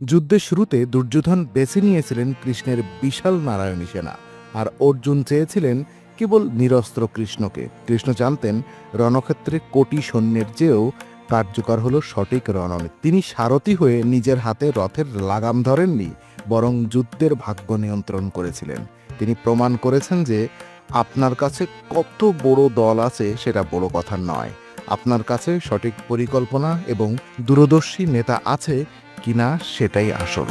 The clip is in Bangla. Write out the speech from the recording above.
যুদ্ধের শুরুতে দুর্যোধন বেছে নিয়েছিলেন কৃষ্ণের বিশাল নারায়ণী সেনা, আর অর্জুন চেয়েছিলেন কেবল নিরস্ত্র কৃষ্ণকে। কৃষ্ণ জানতেন রণক্ষেত্রে কোটি সৈন্যের চেয়েও কার্যকর হলো সঠিক রণনীতি তিনি সারথি হয়ে নিজের হাতে রথের লাগাম ধরেননি, বরং যুদ্ধের ভাগ্য নিয়ন্ত্রণ করেছিলেন। তিনি প্রমাণ করেছেন যে আপনার কাছে কত বড় দল আছে সেটা বড় কথা নয়। আপনার কাছে সঠিক পরিকল্পনা এবং দূরদর্শী নেতা আছে কিনা সেটাই আসল।